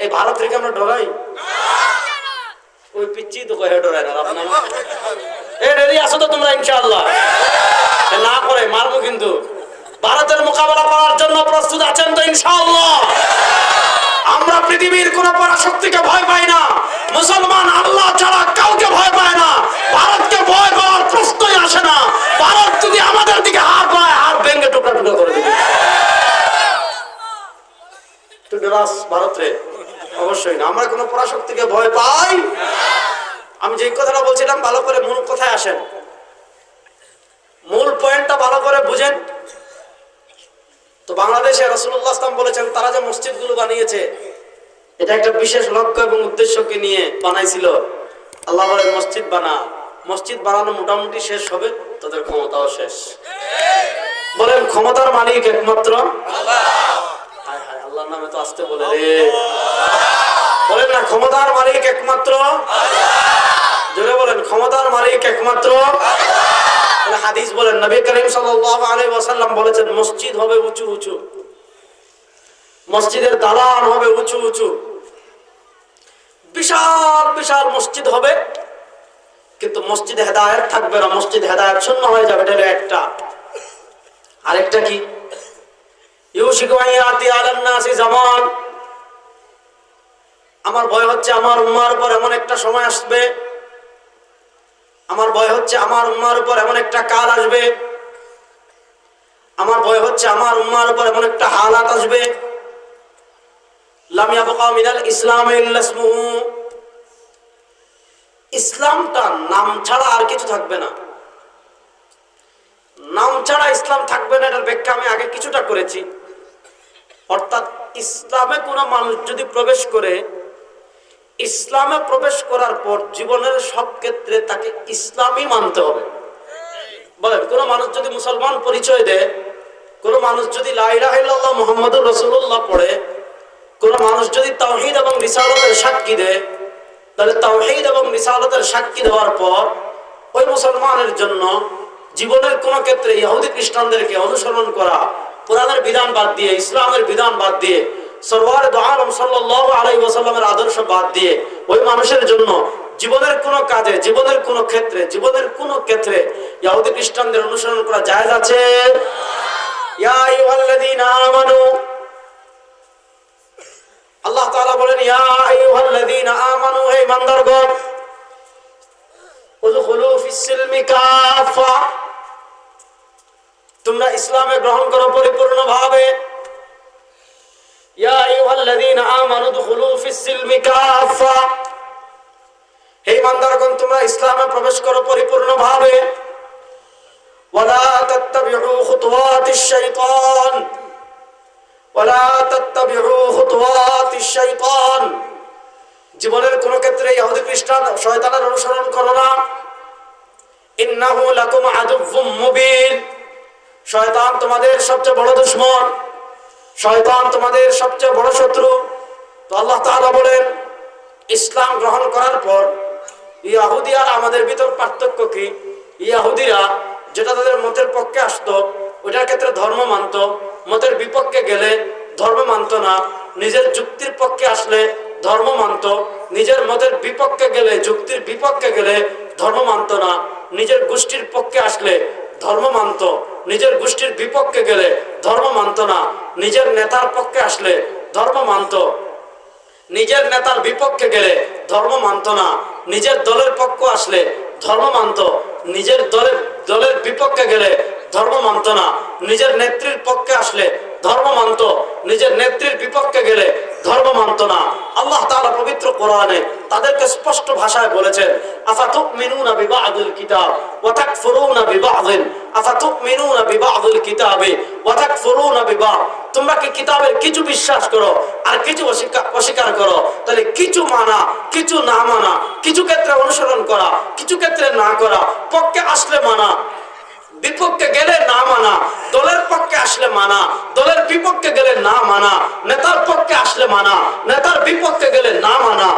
এই ভারত থেকে আমরা ডরাই? ওই পিচ্ছি তো কয়ে ডরাই না আপনার এ রেডি আছো তো তোমরা, ইনশাআল্লাহ? না করে, মারবো কিন্তু। ভারতের মোকাবেলা করার জন্য প্রস্তুত আছেন তো, ইনশাআল্লাহ? আমরা পৃথিবীর কোন পরাশক্তিকে ভয় পাই না। মুসলমান আল্লাহ ছাড়া কাউকে ভয় পায় না। ভারতকে ভয় পাওয়ার প্রশ্নই আসে না ভারত যদি আমাদের দিকে হাত পায় হাত ভেঙে টুকরা টুকরা করে দিবে তুই ডরাস ভারত রে অবশ্যই না আমরা কোন পরাশক্তিকে ভয় পাই আমি যে কথাটা বলছিলাম ভালো করে মূল কোথায় আসেন। মূল পয়েন্টটা ভালো করে বুঝেন। তো বাংলাদেশে রসুল্লাহ আসলাম বলেছেন, তারা যে মসজিদগুলো বানিয়েছে, এটা একটা বিশেষ লক্ষ্য এবং উদ্দেশ্যকে নিয়ে বানাইছিল। আল্লাহ মসজিদ বানা। মসজিদ বানানো মোটামুটি শেষ হবে, তাদের ক্ষমতাও শেষ। বলেন, ক্ষমতার মালিক একমাত্র আল্লাহর নামে তো আসতে বলে বলেন না, ক্ষমতার মালিক একমাত্র জোরে বলেন, ক্ষমতার মালিক একমাত্র হাদিস বলেন, নবী করিম ওয়াসাল্লাম বলেছেন, মসজিদ হবে উঁচু উঁচু। মসজিদের দালান হবে উঁচু উঁচু। বিশাল বিশাল মসজিদ হবে। কিন্তু মসজিদে হেদায়েত থাকবে না, মসজিদ হেদায়েত শূন্য হয়ে যাবে, এটা একটা। আরেকটা কি? আমার ভয় হচ্ছে, আমার উম্মার উপর এমন একটা সময় আসবে আমার ভয় হচ্ছে আমার উম্মার উপর এমন একটা কাল আসবে। আমার ভয় হচ্ছে আমার উম্মার উপর এমন একটা হালাত আসবে। ইসলাম ইসলামটা নাম ছাড়া আর কিছু থাকবে না। নাম ছাড়া ইসলাম থাকবে না, এটার ব্যাখ্যা আমি আগে কিছুটা করেছি। অর্থাৎ ইসলামে কোনো মানুষ যদি প্রবেশ করে ইসলামে প্রবেশ করার পর জীবনের সব ক্ষেত্রে তাকে ইসলামই মানতে হবে। বলেন, কোন মানুষ যদি মুসলমান পরিচয় দেয়, কোন মানুষ যদি পড়ে, কোন মানুষ যদি তাওহিদ এবং রিসালতের সাক্ষী দেয়, তাহলে তাওহিদ এবং রিসালতের সাক্ষী দেওয়ার পর ওই মুসলমানের জন্য জীবনের কোন ক্ষেত্রে ইহুদি খ্রিস্টানদেরকে অনুসরণ করা, কোরআনের বিধান বাদ দিয়ে, ইসলামের বিধান বাদ দিয়ে সরওয়ার দোয়ালম আলাইহি ওয়াসাল্লামের আদর্শ বাদ দিয়ে ওই মানুষের জন্য জীবনের কোন কাজে, জীবনের কোন ক্ষেত্রে, জীবনের কোন ক্ষেত্রে ইহুদি খ্রিস্টানদের অনুসরণ করা আছে? আল্লাহ বলেন তোমরা ইসলামে গ্রহণ করো পরিপূর্ণভাবে। ইয়া হে তোমরা ইসলামে প্রবেশ করো পরিপূর্ণভাবে। জীবনের কোন ক্ষেত্রে ইহুদি খ্রিস্টান শয়তানের অনুসরণ করো না। ইন্নাহু লাকুম আদুউম মুবিন। শয়তান তোমাদের সবচেয়ে বড় দুশমন। শয়তান তোমাদের সবচেয়ে বড় শত্রু। তো আল্লাহ তাআলা বলেন, ইসলাম গ্রহণ করার পর ইয়াহুদি আর আমাদের ভিতর পার্থক্য কি? ইয়াহুদিরা যেটা তাদের মতের পক্ষে আসতো ওটার ক্ষেত্রে ধর্ম মানত, মতের বিপক্ষে গেলে ধর্ম মানত না, নিজের যুক্তির পক্ষে আসলে ধর্ম মানত, নিজের মতের বিপক্ষে গেলে, যুক্তির বিপক্ষে গেলে ধর্ম মানত না, নিজের গোষ্ঠীর পক্ষে আসলে ধর্ম মানত, নিজের গোষ্ঠীর বিপক্ষে গেলে ধর্ম মানত না। নিজের নেতার পক্ষে আসলে ধর্ম মানত। নিজের নেতার বিপক্ষে গেলে ধর্ম মানত না। নিজের দলের পক্ষ আসলে ধর্ম মানত। নিজের দলের দলের বিপক্ষে গেলে ধর্ম মানত না। নিজের নেত্রীর পক্ষে আসলে ধর্ম মানত। নিজের নেত্রীর বিপক্ষে গেলে ধর্ম মানত না। আল্লাহ তাআলা পবিত্র কোরআনে তাদেরকে স্পষ্ট ভাষায় বলেছেন আফাতুমিনুনা বিবাদিল কিতাব ওয়া তাকফুরুনা বিবাদিন আফাতুমিনুনা বিবাদিল কিতাবে বিবাদ। তোমরা কি কিতাবের কিছু বিশ্বাস করো আর কিছু অস্বীকার করো? তাহলে কিছু মানা, কিছু না মানা, কিছু ক্ষেত্রে অনুসরণ করা, কিছু ক্ষেত্রে না করা, পক্ষে আসলে মানা, বিপক্ষে গেলে না মানা, দলের পক্ষে আসলে মানা, দলের বিপক্ষে গেলে না মানা, নেতার পক্ষে আসলে মানা, নেতার বিপক্ষে গেলে না মানা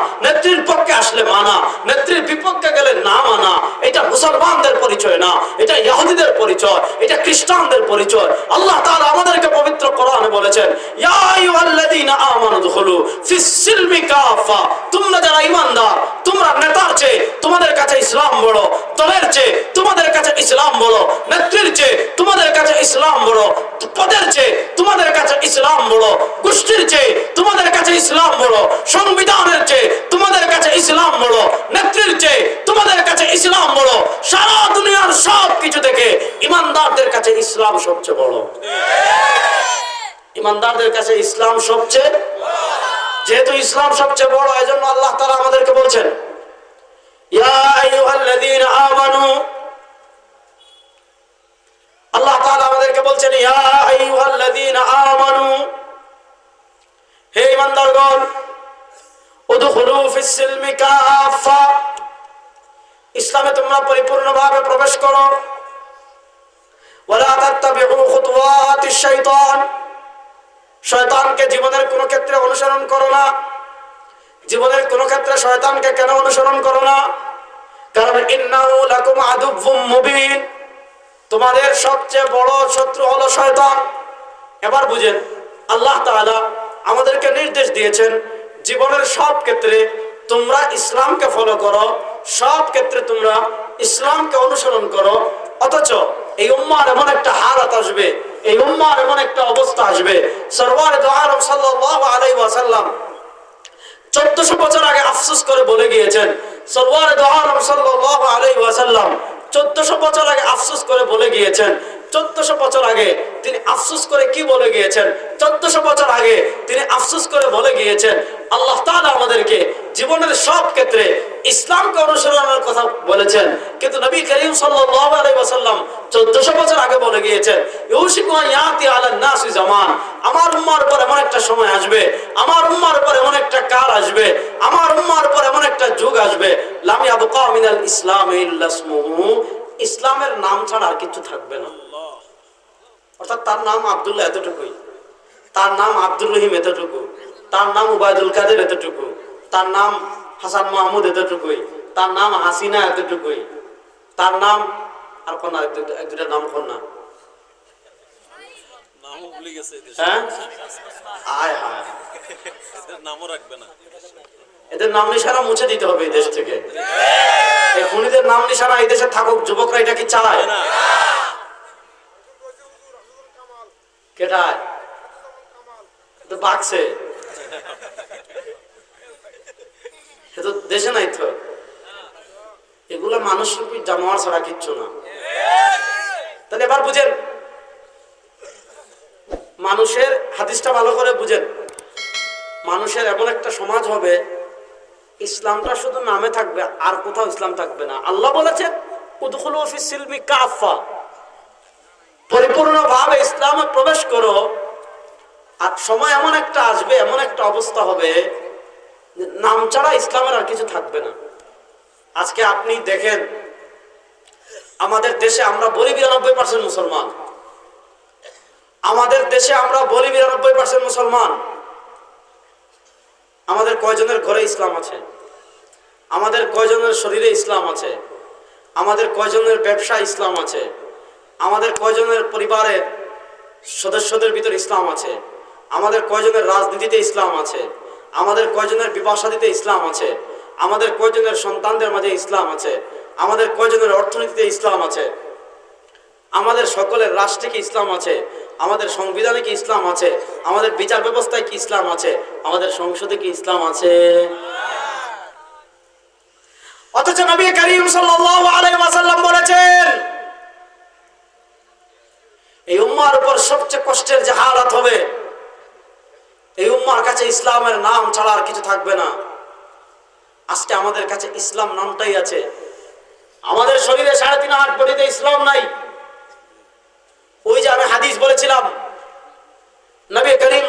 নেত্রীর পক্ষে আসলে মানা, নেত্রীর বিপক্ষে গেলে না মানা, এটা মুসলমানদের পরিচয় না, এটা ইহুদিদের পরিচয়, এটা খ্রিস্টানদের পরিচয়। আল্লাহ তাআলা আমাদেরকে পবিত্র কোরআনে বলেছেন তোমরা যারা তোমরা নেতার চেয়ে তোমাদের কাছে ইসলাম বড়, দলের চেয়ে তোমাদের কাছে ইসলাম বড়, নেত্রীর চেয়ে তোমাদের কাছে ইসলাম বড়, পদের চেয়ে তোমাদের কাছে ইসলাম বড় গোষ্ঠীর চেয়ে তোমাদের কাছে ইসলাম বড় সংবিধানের চেয়ে তোমাদের কাছে ইসলাম বড় নেত্রীর চেয়ে তোমাদের কাছে ইসলাম বড় সারা দুনিয়ার সব কিছু থেকে ইমানদারদের কাছে ইসলাম সবচেয়ে বড়। ইমানদারদের কাছে ইসলাম সবচেয়ে যেহেতু ইসলাম সবচেয়ে বড়, এজন্য আল্লাহ তারা আমাদেরকে বলছেন, ইয়া আমানু আল্লাহ তাআলা আমাদেরকে বলছেন, ইয়া আইয়ুহাল্লাযীনা আমানু, হে ঈমানদারগণ উদখুলু ফিস সিলমি কাফা ইসলামে তোমরা পরিপূর্ণভাবে প্রবেশ করো। ওয়ালা তাত্তাবিউ খুতুওয়াতিশ শাইতান, শয়তানকে জীবনের কোনো ক্ষেত্রে অনুসরণ করো না। জীবনের কোনো ক্ষেত্রে শয়তানকে কেন অনুসরণ করো না? কারণ ইন্নাহু লাকুম আদুব্বুম মুবিন। তোমাদের সবচেয়ে বড় শত্রু হলো শয়তান। এবার বুঝেন, আল্লাহ আমাদেরকে নির্দেশ দিয়েছেন, জীবনের সব ক্ষেত্রে তোমরা ইসলামকে ফলো করো, সব ক্ষেত্রে তোমরা ইসলামকে অনুসরণ করো, অথচ এই উম্মার এমন একটা হালাত আসবে, এই উম্মার এমন একটা অবস্থা আসবে। সরওয়ার দো আলম সাল্লাল্লাহু আলাইহি ওয়াসাল্লাম চোদ্দশো বছর আগে আফসোস করে বলে গিয়েছেন, সরওয়ার দো আলম সাল্লাল্লাহু আলাইহি ওয়াসাল্লাম চোদ্দশো বছর আগে আফসোস করে বলে গিয়েছেন, চোদ্দশো বছর আগে তিনি আফসোস করে কি বলে গিয়েছেন? চোদ্দশো বছর আগে তিনি আফসোস করে বলে গিয়েছেন, আল্লাহ তাআলা আমাদেরকে জীবনের সব ক্ষেত্রে ইসলামকে অনুসরণের কথা বলেছেন। কিন্তু নবী করিম ওয়াসাল্লাম 1400 বছর আগে বলে গিয়েছেন জামান, আমার উম্মার পর এমন একটা সময় আসবে, আমার উম্মার পর এমন একটা কাল আসবে, আমার উম্মার পর এমন একটা যুগ আসবে, লাম ইয়াবকা মিনাল ইসলাম ইসলামের নাম ছাড়া আর কিছু থাকবে না। অর্থাৎ তার নাম আব্দুল্লাহ এতটুকুই। তার নাম আব্দুর রহিম এতটুকু। তার নাম উবায়দুল কাদের এতটুকু। তার নাম হাসান মাহমুদ এতটুকুই। তার নাম হাসিনা এতটুকুই। তার নাম আর কোন এক দুটা নাম কোন না? হ্যাঁ? আয় হায়। নামও রাখবে না। এদের নাম নিশানা মুছে দিতে হবে এই দেশ থেকে। এই খুনিদের নাম নিশানা এই দেশে থাকুক, যুবকরা এটা কি না কেটায় তো দেশে নাই তো। এগুলো মানুষ রূপী জানোয়ার ছাড়া কিচ্ছু না। তাহলে এবার বুঝেন, মানুষের হাদিসটা ভালো করে বুঝেন। মানুষের এমন একটা সমাজ হবে ইসলামটা শুধু নামে থাকবে, আর কোথাও ইসলাম থাকবে না। আল্লাহ বলেছেন, উদখুলু সিলমি পরিপূর্ণভাবে ইসলামে প্রবেশ করো। আর সময় এমন একটা আসবে, এমন একটা অবস্থা হবে নাম ছাড়া ইসলামের আর কিছু থাকবে না। আজকে আপনি দেখেন, আমাদের দেশে আমরা বলি বিরানব্বই পার্সেন্ট মুসলমান। আমাদের দেশে আমরা বলি বিরানব্বই পার্সেন্ট মুসলমান। আমাদের কয়জনের ঘরে ইসলাম আছে? আমাদের কয়জনের শরীরে ইসলাম আছে? আমাদের কয়জনের ব্যবসা ইসলাম আছে? আমাদের কয়জনের পরিবারের সদস্যদের ভিতর ইসলাম আছে? আমাদের কয়জনের রাজনীতিতে ইসলাম আছে? আমাদের কয়জনের বিবাহ শাদীতে ইসলাম আছে? আমাদের কয়জনের সন্তানদের মাঝে ইসলাম আছে? আমাদের কয়জনের অর্থনীতিতে ইসলাম আছে? আমাদের সকলের রাষ্ট্রে কি ইসলাম আছে? আমাদের সংবিধানে কি ইসলাম আছে? আমাদের বিচার ব্যবস্থায় কি ইসলাম আছে? আমাদের সংসদে কি ইসলাম আছে? অথচ নবী করিম আলাইহি বলেছেন, এই উম্মার উপর সবচেয়ে কষ্টের যে হালাত হবে। এই উম্মার কাছে ইসলামের নাম ছাড়া আর কিছু থাকবে না। আজকে আমাদের কাছে ইসলাম নামটাই আছে। আমাদের শরীরে সাড়ে তিন আট কোটিতে ইসলাম নাই। ওই যে আমি হাদিস বলেছিলাম, নবী করিম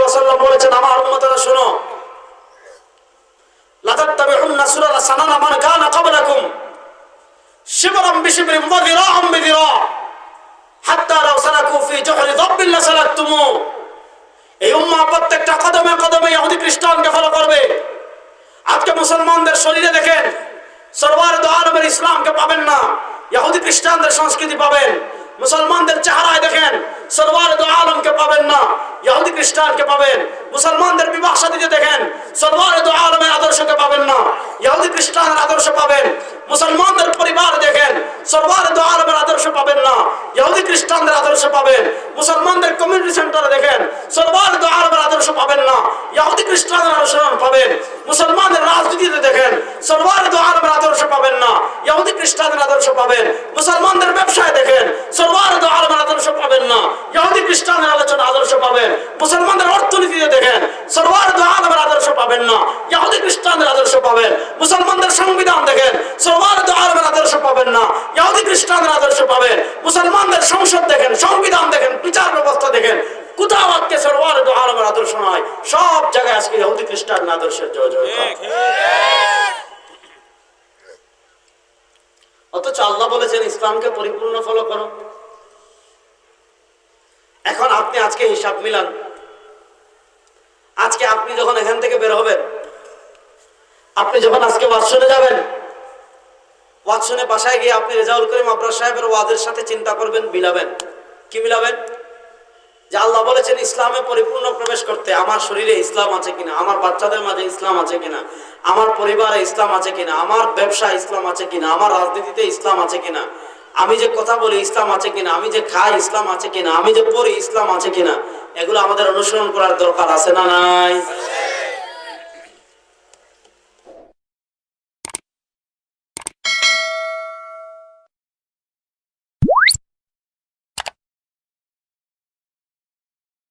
ওয়াসাল্লাম বলেছেন, আমার উম্মতরা শোনো প্রত্যেকটা কদমে কদমে খ্রিস্টানকে করবে। মুসলমানদের শরীরে দেখেন সরওয়ার দো আলমের ইসলামকে পাবেন না, ইহুদি খ্রিস্টানদের সংস্কৃতি পাবেন। মুসলমানদের চেহারায় দেখেন সরওয়ার আলমকে পাবেন না ইহুদি খ্রিস্টানকে পাবেন। মুসলমানদের বিবাহ সাথীতে দেখেন দো আলমের আদর্শকে পাবেন না ইহুদি খ্রিস্টানের আদর্শ পাবেন। মুসলমানদের পরিবার দেখেন দো আলমের আদর্শ পাবেন না ইহুদি খ্রিস্টানদের আদর্শ পাবেন। মুসলমানদের কমিউনিটি সেন্টারে দেখেন দো আলমের আদর্শ পাবেন না ইহুদি খ্রিস্টানের আদর্শ পাবেন। মুসলমানদের রাজনীতিতে দেখেন দো আলমের আদর্শ পাবেন না ইহুদি খ্রিস্টানের আদর্শ পাবেন। মুসলমানদের ব্যবসায় দেখেন দো আলমের আদর্শ পাবেন না ইহুদি খ্রিস্টানের আলোচনা আদর্শ পাবেন। মুসলমানদের অর্থনীতিতে দেখেন সরওয়ার দো আলমের আদর্শ পাবেন না। ইহুদি খ্রিস্টানের আদর্শ পাবেন। মুসলমানদের সংবিধান দেখেন সরওয়ার দো আলমের আদর্শ পাবেন না। ইহুদি খ্রিস্টানের আদর্শ পাবেন মুসলমানদের সংসদ দেখেন সংবিধান দেখেন বিচার ব্যবস্থা দেখেন। কোথাও আজকে সরওয়ার আদর্শ নয়। সব জায়গায় আজকে ইহুদি খ্রিস্টান আদর্শের জয় জয় অথচ আল্লাহ বলেছেন ইসলামকে পরিপূর্ণ ফলো করো। এখন আপনি আজকে হিসাব মিলান। যখন এখান থেকে বের হবেন, আপনি যখন আজকে ওয়াজ যাবেন, ওয়াজ বাসায় গিয়ে আপনি রেজাউল করিম আবরার সাহেবের ওয়াজের সাথে চিন্তা করবেন, মিলাবেন। কি মিলাবেন? যে আল্লাহ বলেছেন, ইসলামে পরিপূর্ণ প্রবেশ করতে আমার শরীরে ইসলাম আছে কিনা, আমার বাচ্চাদের মাঝে ইসলাম আছে কিনা, আমার পরিবারে ইসলাম আছে কিনা, আমার ব্যবসা ইসলাম আছে কিনা, আমার রাজনীতিতে ইসলাম আছে কিনা, আমি যে কথা বলি ইসলাম আছে কিনা, আমি যে খাই ইসলাম আছে কিনা, আমি যে পড়ি ইসলাম আছে কিনা এগুলো আমাদের অনুসরণ করার দরকার আছে না নাই?